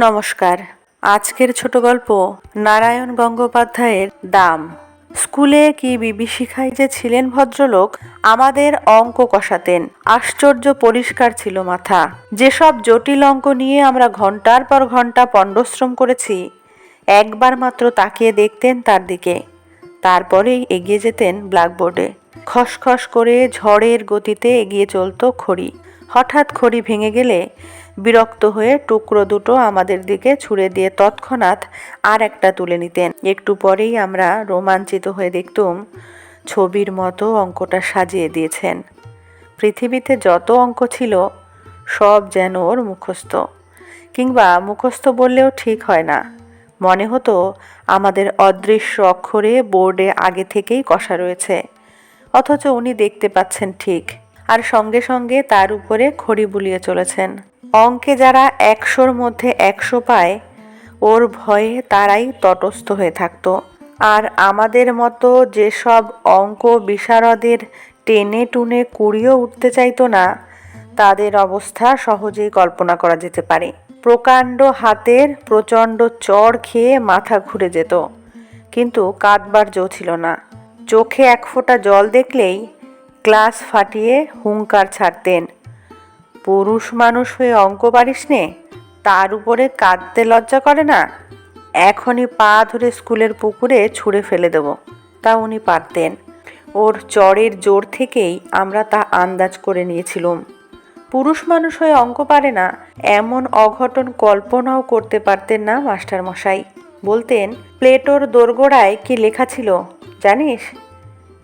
নমস্কার। আজকের ছোট গল্প নারায়ণ গঙ্গোপাধ্যায়ের দাম। স্কুলে কি বিবি বিভীষিকায় যে ছিলেন ভদ্রলোক, আমাদের অঙ্ক কষাতেন। আশ্চর্য পরিষ্কার ছিল মাথা। যেসব জটিল অঙ্ক নিয়ে আমরা ঘণ্টার পর ঘণ্টা পণ্ডশ্রম করেছি, একবার মাত্র তাকিয়ে দেখতেন তার দিকে। তারপরেই এগিয়ে যেতেন ব্ল্যাকবোর্ডে। খসখস করে ঝড়ের গতিতে এগিয়ে চলতো খড়ি। হঠাৎ খড়ি ভেঙে গেলে বিরক্ত হয়ে টুকরো দুটো আমাদের দিকে ছুঁড়ে দিয়ে তৎক্ষণাৎ আর একটা তুলে নিতেন। একটু পরেই আমরা রোমাঞ্চিত হয়ে দেখতুম ছবির মতো অঙ্কটা সাজিয়ে দিয়েছেন। পৃথিবীতে যত অঙ্ক ছিল, সব যেন ওর মুখস্থ। কিংবা মুখস্থ বললেও ঠিক হয় না। মনে হতো আমাদের অদৃশ্য অক্ষরে বোর্ডে আগে থেকেই কষা রয়েছে। অথচ উনি দেখতে পাচ্ছেন ঠিক। আর সঙ্গে সঙ্গে তার উপরে খড়ি বুলিয়ে চলেছেন। অঙ্কে যারা একশোর মধ্যে একশো পায়, ওর ভয়ে তারাই তটস্থ হয়ে থাকতো। আর আমাদের মতো যেসব অঙ্ক বিশারদের টেনে টুনে কুড়িয়েও উঠতে চাইতো না, তাদের অবস্থা সহজেই কল্পনা করা যেতে পারে। প্রকাণ্ড হাতের প্রচণ্ড চড় খেয়ে মাথা ঘুরে যেত। কিন্তু কাঁদবার জো ছিল না। চোখে এক ফোঁটা জল দেখলেই ক্লাস ফাটিয়ে হুঙ্কার ছাড়তেন। পুরুষ মানুষ হয়ে অঙ্ক পারিস নে, তার উপরে কাঁদতে লজ্জা করে না? এখনই পা ধরে স্কুলের পুকুরে ছুঁড়ে ফেলে দেব, তা উনি পারতেন। ওর চরের জোর থেকেই আমরা তা আন্দাজ করে নিয়েছিলুম। পুরুষ মানুষ হয়ে অঙ্ক পারে না, এমন অঘটন কল্পনাও করতে পারতেন না মাস্টার মশাই বলতেন, প্লেটোর দোরগোড়ায় কি লেখা ছিল, জানিস?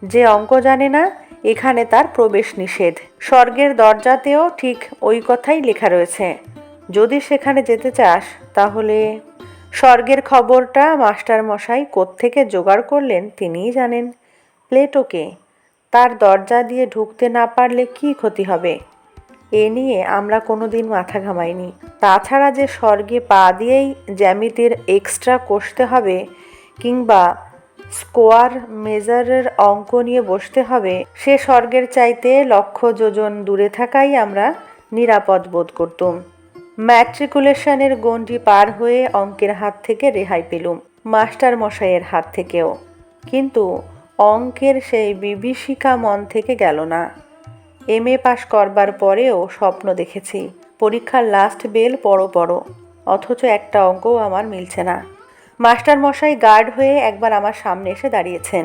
যে অঙ্ক জানে না, এখানে তার প্রবেশ নিষেধ। স্বর্গের দরজাতেও ঠিক ওই কথাই লেখা রয়েছে। যদি সেখানে যেতে চাস, তাহলে স্বর্গের খবরটা মাস্টার মশাই কোত্থেকে জোগাড় করলেন তিনিই জানেন। প্লেটোকে, তার দরজা দিয়ে ঢুকতে না পারলে কি ক্ষতি হবে? এ নিয়ে আমরা কোনো দিন মাথা ঘামাইনি। তাছাড়া যে স্বর্গে পা দিয়েই জ্যামিতির এক্সট্রা কষতে হবে কিংবা স্কোয়ার মেজারের অঙ্ক নিয়ে বসতে হবে, সে স্বর্গের চাইতে লক্ষ যোজন দূরে থাকাই আমরা নিরাপদ বোধ করতুম। ম্যাট্রিকুলেশনের গণ্ডি পার হয়ে অঙ্কের হাত থেকে রেহাই পেলুম মাস্টার মশাইয়ের হাত থেকেও। কিন্তু অঙ্কের সেই বিভীষিকা মন থেকে গেল না। এম এ পাশ করবার পরেও স্বপ্ন দেখেছি। পরীক্ষার লাস্ট বেল পড়ো পড়ো অথচ একটা অঙ্কও আমার মিলছে না। মাস্টার মশাই গার্ড হয়ে একবার আমার সামনে এসে দাঁড়িয়েছেন।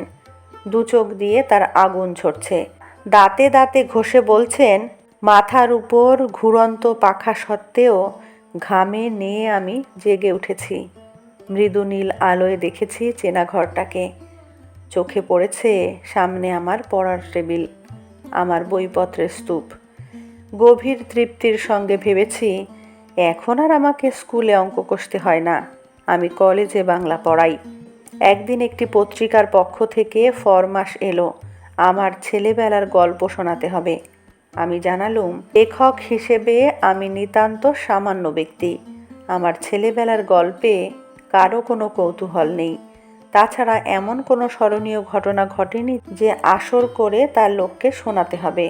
দু চোখ দিয়ে তার আগুন ঝরছে। দাঁতে দাঁতে ঘষে বলছেন, মাথার উপর ঘুরন্ত পাখা সত্ত্বেও ঘামে নিয়ে আমি জেগে উঠেছি। মৃদু নীল আলোয় দেখেছি চেনা ঘরটাকে। চোখে পড়েছে সামনে আমার পড়ার টেবিল। আমার বইপত্রের স্তূপ। গভীর তৃপ্তির সঙ্গে ভেবেছি, এখন আর আমাকে স্কুলে অঙ্ক কষতে হয় না। আমি কলেজে বাংলা পড়াই। একদিন একটি পত্রিকার পক্ষ থেকে ফরমাস এলো, আমার ছেলেবেলার গল্প শোনাতে হবে। আমি জানালুম লেখক হিসেবে আমি নিতান্ত সামান্য ব্যক্তি। আমার ছেলেবেলার গল্পে কারও কোনো কৌতূহল নেই। তাছাড়া এমন কোনো স্মরণীয় ঘটনা ঘটেনি যে আসর করে তার লোককে শোনাতে হবে।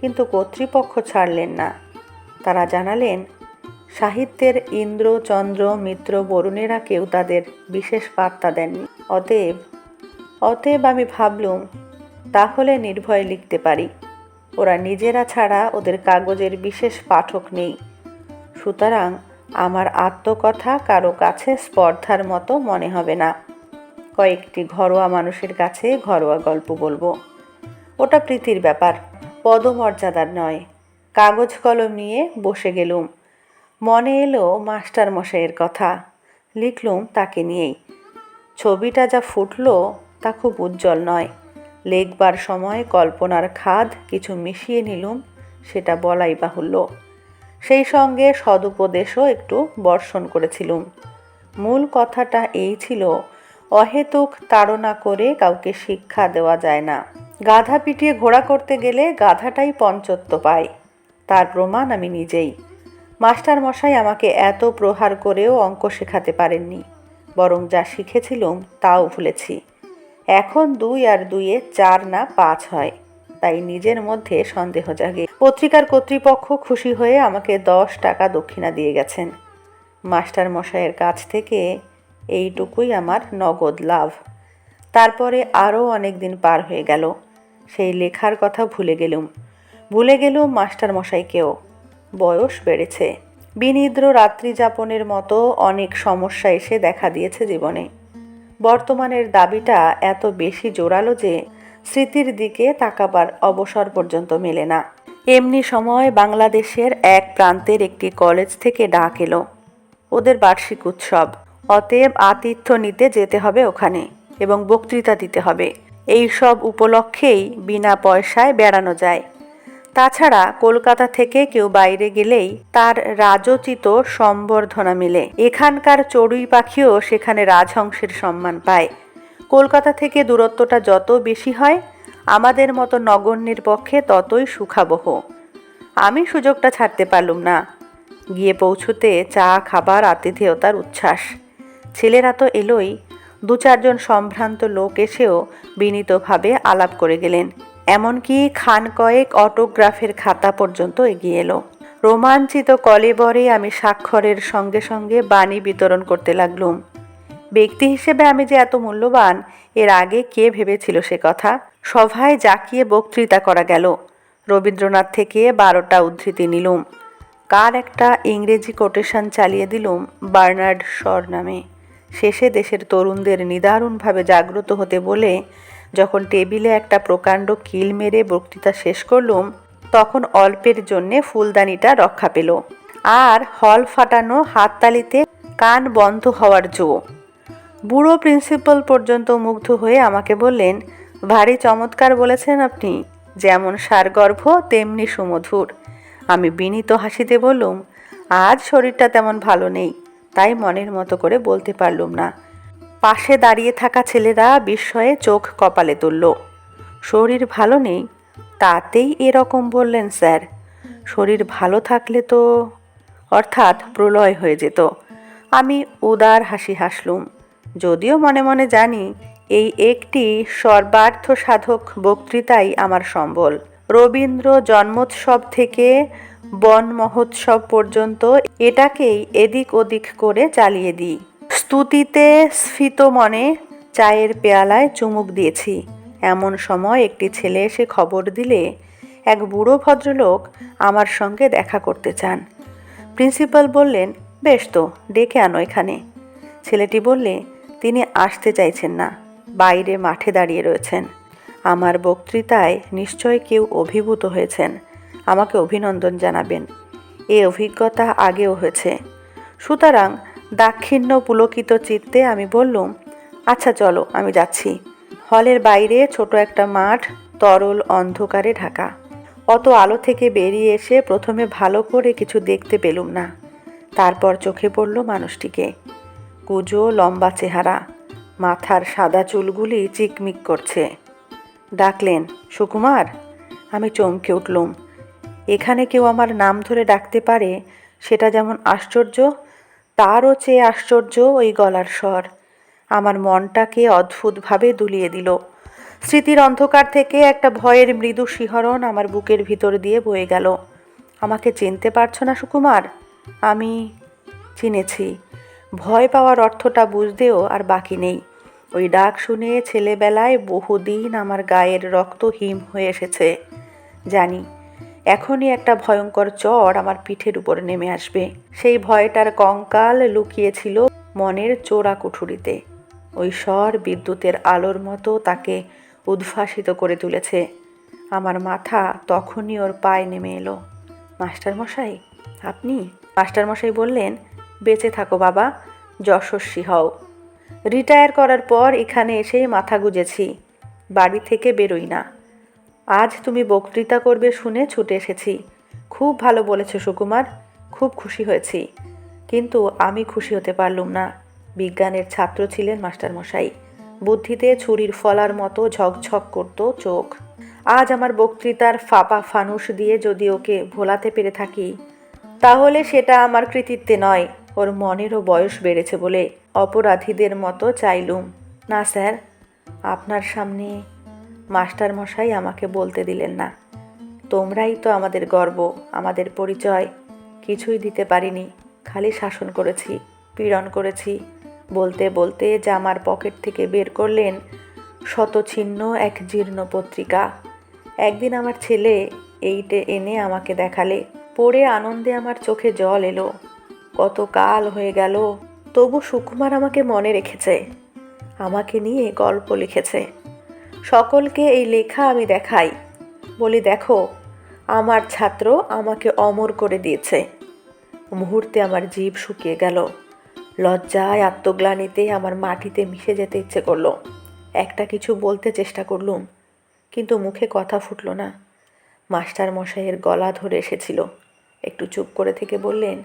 কিন্তু কর্তৃপক্ষ ছাড়লেন না। তারা জানালেন, সাহিত্যের ইন্দ্র, চন্দ্র, মিত্র, বরুণেরা কেউ তাদের বিশেষ বার্তা দেননি। অতএব অতএব আমি ভাবলুম, তাহলে নির্ভয়ে লিখতে পারি। ওরা নিজেরা ছাড়া ওদের কাগজের বিশেষ পাঠক নেই। সুতরাং আমার আত্মকথা কারও কাছে স্পর্ধার মতো মনে হবে না। কয়েকটি ঘরোয়া মানুষের কাছে ঘরোয়া গল্প বলব। ওটা প্রীতির ব্যাপার, পদমর্যাদার নয়। কাগজ কলম নিয়ে বসে গেলুম। মনে এলো মাস্টার মশাইয়ের কথা। লিখলুম তাকে নিয়েই। ছবিটা যা ফুটলো তা খুব উজ্জ্বল নয়। লেখবার সময় কল্পনার খাদ কিছু মিশিয়ে নিলুম, সেটা বলাই বাহুল্য। সেই সঙ্গে সদুপদেশও একটু বর্ষণ করেছিলুম। মূল কথাটা এই ছিল অহেতুক তাড়না করে কাউকে শিক্ষা দেওয়া যায় না। গাধা পিটিয়ে ঘোড়া করতে গেলে গাধাটাই পঞ্চত্ব পায়। তার প্রমাণ আমি নিজেই। মাস্টার মশাই আমাকে এত প্রহার করেও অঙ্ক শেখাতে পারেননি। বরং যা শিখেছিলুম তাও ভুলেছি। এখন দুই আর দুইয়ে চার না পাঁচ হয়। তাই নিজের মধ্যে সন্দেহ জাগে। পত্রিকার কর্তৃপক্ষ খুশি হয়ে আমাকে দশ টাকা দক্ষিণা দিয়ে গেছেন। মাস্টার মশাইয়ের কাছ থেকে এইটুকুই আমার নগদ লাভ। তারপরে আরও অনেক দিন পার হয়ে গেল। সেই লেখার কথা ভুলে গেলুম। ভুলে গেলুম মাস্টার মশাইকেও বয়স বেড়েছে। বিনিদ্র রাত্রি যাপনের মতো অনেক সমস্যা এসে দেখা দিয়েছে জীবনে। বর্তমানের দাবিটা এত বেশি জোরালো যে স্মৃতির দিকে তাকাবার অবসর পর্যন্ত মেলে না। এমনি সময় বাংলাদেশের এক প্রান্তের একটি কলেজ থেকে ডাক এলো। ওদের বার্ষিক উৎসব। অতএব আতিথ্য নিতে যেতে হবে ওখানে এবং বক্তৃতা দিতে হবে। এই সব উপলক্ষেই বিনা পয়সায় বেড়ানো যায়। তাছাড়া কলকাতা থেকে কেউ বাইরে গেলেই তার রাজোচিত সম্বর্ধনা মেলে। এখানকার চড়ুই পাখিও সেখানে রাজহংসের সম্মান পায়। কলকাতা থেকে দূরত্বটা যত বেশি হয়, আমাদের মতো নগণ্যের পক্ষে ততই সুখাবহ। আমি সুযোগটা ছাড়তে পারলুম না। গিয়ে পৌঁছতে চা, খাবার, আতিথেয়তার উচ্ছ্বাস। ছেলেরা তো এলোই। দু চারজন সম্ভ্রান্ত লোক এসেও বিনীতভাবে আলাপ করে গেলেন। এমনকি খান কয়েক অটোগ্রাফের খাতা পর্যন্ত এগিয়ে এলো। রোমাঞ্চিত কলেবরে আমি স্বাক্ষরের সঙ্গে সঙ্গে বাণী বিতরণ করতে লাগলুম। ব্যক্তি হিসেবে আমি যে এত মূল্যবান, এর আগে কে ভেবেছিল সে কথা? সভায় জাকিয়ে বক্তৃতা করা গেল। রবীন্দ্রনাথ থেকে বারোটা উদ্ধৃতি নিলুম। কার একটা ইংরেজি কোটেশন চালিয়ে দিলুম বার্নার্ড শর নামে। শেষে দেশের তরুণদের নিদারুণভাবে জাগ্রত হতে বলে, যখন টেবিলে একটা প্রকাণ্ড কিল মেরে বক্তৃতা শেষ করলুম, তখন অল্পের জন্যে ফুলদানিটা রক্ষা পেল। আর হল ফাটানো হাততালিতে কান বন্ধ হওয়ার জো। বুড়ো প্রিন্সিপাল পর্যন্ত মুগ্ধ হয়ে আমাকে বললেন, ভারী চমৎকার বলেছেন আপনি, যেমন সারগর্ভ, তেমনি সুমধুর। আমি বিনীত হাসিতে বললুম, আজ শরীরটা তেমন ভালো নেই। তাই মনের মতো করে বলতে পারলুম না। পাশে দাঁড়িয়ে থাকা ছেলেরা বিস্ময়ে চোখ কপালে তুলল। শরীর ভালো নেই, তাতেই এরকম বললেন স্যার। শরীর ভালো থাকলে তো অর্থাৎ প্রলয় হয়ে যেত। আমি উদার হাসি হাসলুম। যদিও মনে মনে জানি, এই একটি সর্বার্থ সাধক বক্তৃতাই আমার সম্বল। রবীন্দ্র জন্মোৎসব থেকে বন মহোৎসব পর্যন্ত এটাকেই এদিক ওদিক করে চালিয়ে দিই। স্তুতিতে স্ফীত মনে চায়ের পেয়ালায় চুমুক দিয়েছি। এমন সময় একটি ছেলে এসে খবর দিলে, এক বুড়ো ভদ্রলোক আমার সঙ্গে দেখা করতে চান। প্রিন্সিপাল বললেন, বেশ তো, ডেকে আনো এখানে। ছেলেটি বললে, তিনি আসতে চাইছেন না, বাইরে মাঠে দাঁড়িয়ে রয়েছেন। আমার বক্তৃতায় নিশ্চয় কেউ অভিভূত হয়েছেন। আমাকে অভিনন্দন জানাবেন। এ অভিজ্ঞতা আগেও হয়েছে। সুতরাং দাক্ষিণ্য পুলকিত চিত্তে আমি বললুম আচ্ছা চলো, আমি যাচ্ছি। হলের বাইরে ছোট একটা মাঠ, তরল অন্ধকারে ঢাকা। অত আলো থেকে বেরিয়ে এসে প্রথমে ভালো করে কিছু দেখতে পেলুম না। তারপর চোখে পড়ল মানুষটিকে। কুজো, লম্বা চেহারা, মাথার সাদা চুলগুলি চিকমিক করছে। ডাকলেন, সুকুমার? আমি চমকে উঠলুম এখানে কেউ আমার নাম ধরে ডাকতে পারে, সেটা যেমন আশ্চর্য, তারও চেয়ে আশ্চর্য ওই গলার স্বর। আমার মনটাকে অদ্ভুতভাবে দুলিয়ে দিল। স্মৃতির অন্ধকার থেকে একটা ভয়ের মৃদু শিহরণ আমার বুকের ভিতর দিয়ে বয়ে গেল। আমাকে চিনতে পারছ না, সুকুমার? আমি চিনেছি। ভয় পাওয়ার অর্থটা বুঝতেও আর বাকি নেই। ওই ডাক শুনে ছেলেবেলায় বহুদিন আমার গায়ের রক্ত হিম হয়ে এসেছে। জানি এখনই একটা ভয়ঙ্কর চর আমার পিঠের উপর নেমে আসবে। সেই ভয়টার কঙ্কাল লুকিয়েছিল মনের চোরা কুঠুরিতে। ওই স্বর বিদ্যুতের আলোর মতো তাকে উদ্ভাসিত করে তুলেছে। আমার মাথা তখনই ওর পায়ে নেমে এলো। মাস্টারমশাই, আপনি? মাস্টারমশাই বললেন, বেঁচে থাকো বাবা, যশস্বী হও। রিটায়ার করার পর এখানে এসেই মাথা গুজেছি। বাড়ি থেকে বেরোই না। আজ তুমি বক্তৃতা করবে শুনে ছুটে এসেছি। খুব ভালো বলেছ সুকুমার, খুব খুশি হয়েছি। কিন্তু আমি খুশি হতে পারলুম না। বিজ্ঞানের ছাত্র ছিলেন মাস্টারমশাই। বুদ্ধিতে ছুরির ফলার মতো ঝকঝক করত চোখ। আজ আমার বক্তৃতার ফাপা ফানুস দিয়ে যদি ওকে ভোলাতে পেরে থাকি, তাহলে সেটা আমার কৃতিত্বে নয়। ওর মনেরও বয়স বেড়েছে বলে অপরাধীদের মতো চাইলুম। না স্যার, আপনার সামনে মাস্টার মশাই আমাকে বলতে দিলেন না। তোমরাই তো আমাদের গর্ব, আমাদের পরিচয়। কিছুই দিতে পারিনি। খালি শাসন করেছি, পীড়ন করেছি। বলতে বলতে জামার পকেট থেকে বের করলেন শতছিন্ন এক জীর্ণ পত্রিকা। একদিন আমার ছেলে এইটে এনে আমাকে দেখালে, পড়ে আনন্দে আমার চোখে জল এলো। কত কাল হয়ে গেল, তবু সুকুমার আমাকে মনে রেখেছে। আমাকে নিয়ে গল্প লিখেছে। সকলকে এই লেখা আমি দেখাই। বলি, দেখো, আমার ছাত্র আমাকে অমর করে দিয়েছে। মুহূর্তে আমার জীব শুকিয়ে গেল। লজ্জায় আত্মগ্লানিতে আমার মাটিতে মিশে যেতে ইচ্ছে করল। একটা কিছু বলতে চেষ্টা করলুম, কিন্তু মুখে কথা ফুটলো না। মাস্টার মশাইয়ের গলা ধরে এসেছিল। একটু চুপ করে থেকে বললেন,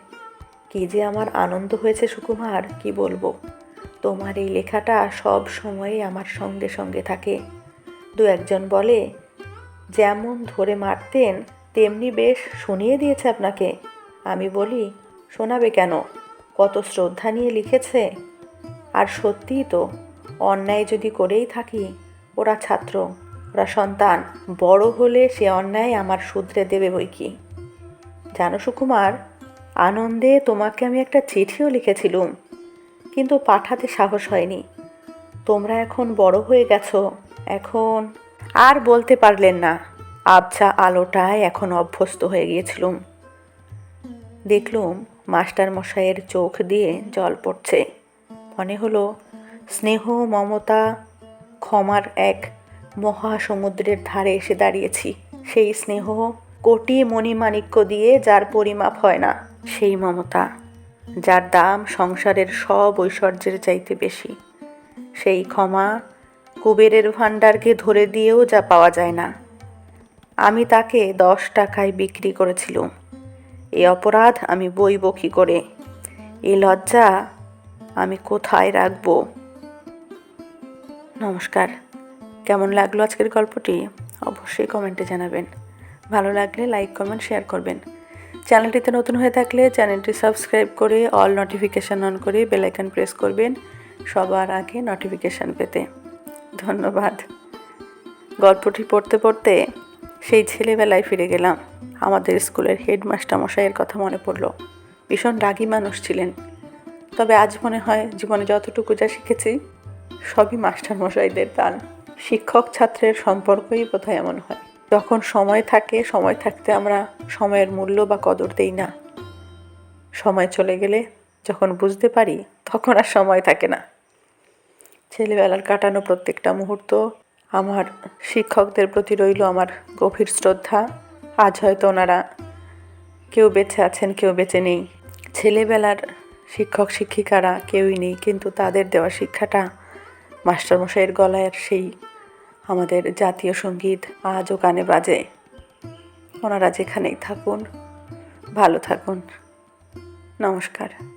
কি যে আমার আনন্দ হয়েছে সুকুমার, কি বলব? তোমার এই লেখাটা সব সময়ই আমার সঙ্গে সঙ্গে থাকে। দু একজন বলে, যেমন ধরে মারতেন, তেমনি বেশ শুনিয়ে দিয়েছে আপনাকে। আমি বলি, শোনাবে কেন? কত শ্রদ্ধা নিয়ে লিখেছে? আর সত্যিই তো, অন্যায় যদি করেই থাকি, ওরা ছাত্র, ওরা সন্তান, বড় হলে সে অন্যায় আমার শুধরে দেবে বই কি? জানো সুকুমার, আনন্দে তোমাকে আমি একটা চিঠিও লিখেছিলুম, কিন্তু পাঠাতে সাহস হয়নি। তোমরা এখন বড় হয়ে গেছো। এখন আর বলতে পারলেন না। আবছা আলোটায় এখন অভ্যস্ত হয়ে গিয়েছিলুম। দেখলুম মাস্টার মশাইয়ের চোখ দিয়ে জল পড়ছে। মনে হলো স্নেহ, মমতা, ক্ষমার এক মহাসমুদ্রের ধারে এসে দাঁড়িয়েছি। সেই স্নেহ কোটি মণিমাণিক্য দিয়ে যার পরিমাপ হয় না, সেই মমতা, যার দাম সংসারের সব ঐশ্বর্যের চাইতে বেশি। সেই ক্ষমা কুবেরের ভাণ্ডারকে ধরে দিয়েও যা পাওয়া যায় না। আমি তাকে দশ টাকায় বিক্রি করেছিলুম। এ অপরাধ আমি বইব কী করে? এ লজ্জা আমি কোথায় রাখব? নমস্কার। কেমন লাগল আজকের গল্পটি? অবশ্যই কমেন্টে জানাবেন। ভালো লাগলে লাইক, কমেন্ট, শেয়ার করবেন। চ্যানেলটিতে নতুন হয়ে থাকলে চ্যানেলটি সাবস্ক্রাইব করে অল নোটিফিকেশান অন করে বেলাইকন প্রেস করবেন। সবার আগে নোটিফিকেশান পেতে। ধন্যবাদ। গল্পটি পড়তে পড়তে সেই ছেলেবেলায় ফিরে গেলাম। আমাদের স্কুলের হেডমাস্টার মশাইয়ের কথা মনে পড়ল। ভীষণ রাগী মানুষ ছিলেন। তবে আজ মনে হয় জীবনে যতটুকু যা শিখেছি, সবই মাস্টার মশাইদের দান শিক্ষক ছাত্রের সম্পর্কই বোধহয় এমন হয়। যখন সময় থাকে, সময় থাকতে আমরা সময়ের মূল্য বা কদর দেই না। সময় চলে গেলে যখন বুঝতে পারি, তখন আর সময় থাকে না। ছেলেবেলার কাটানো প্রত্যেকটা মুহূর্ত আমার শিক্ষকদের প্রতি রইল আমার গভীর শ্রদ্ধা। আজ হয়তো ওনারা কেউ বেঁচে আছেন, কেউ বেঁচে নেই। ছেলেবেলার শিক্ষক, শিক্ষিকারা কেউই নেই, কিন্তু তাদের দেওয়া শিক্ষাটা মাস্টারমশাইয়ের গলায় আর সেই আমাদের জাতীয় সংগীত আজও কানে বাজে। ওনারা যেখানেই থাকুন, ভালো থাকুন। নমস্কার।